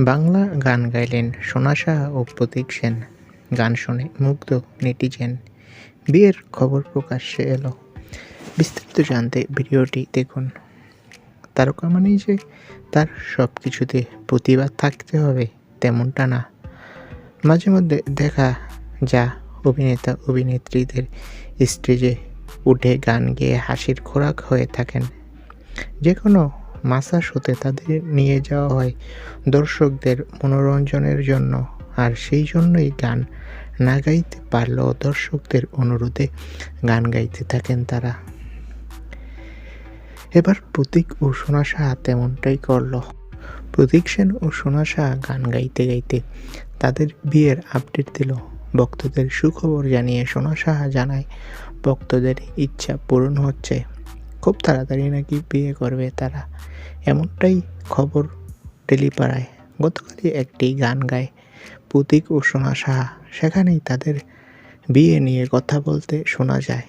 বাংলা গান গাইলেন সোনা সাহা ও প্রতীক সেন। গান শুনে মুগ্ধ নেটিজেন। বিয়ের খবর প্রকাশ্যে এলো। বিস্তারিত জানতে ভিডিওটি দেখুন। তারকা মানেই যে তার সব কিছুতে প্রতিবাদ থাকতে হবে তেমনটা না। মাঝে মধ্যে দেখা যা অভিনেতা, অভিনেত্রীদের স্টেজে উঠে গান গেয়ে হাসির খোরাক হয়ে থাকেন। যে কোনো মাসাজ হতে তাদের নিয়ে যাওয়া হয় দর্শকদের মনোরঞ্জনের জন্য। আর সেই জন্যই গান না গাইতে পারলেও দর্শকদের অনুরোধে গান গাইতে থাকেন তারা। এবার প্রতীক ও সোনা সাহা তেমনটাই করল। প্রতীক সেন ও সোনা সাহা গান গাইতে গাইতে তাদের বিয়ের আপডেট দিল। ভক্তদের সুখবর জানিয়ে সোনা সাহা জানায়, ভক্তদের ইচ্ছা পূরণ হচ্ছে। খুব তাড়াতাড়ি নাকি বিয়ে করবে তারা। এমনটাই খবর টেলিপাড়ায়। গতকালই একটি গান গায় প্রতীক ও সোনা সাহা। সেখানেই তাদের বিয়ে নিয়ে কথা বলতে শোনা যায়।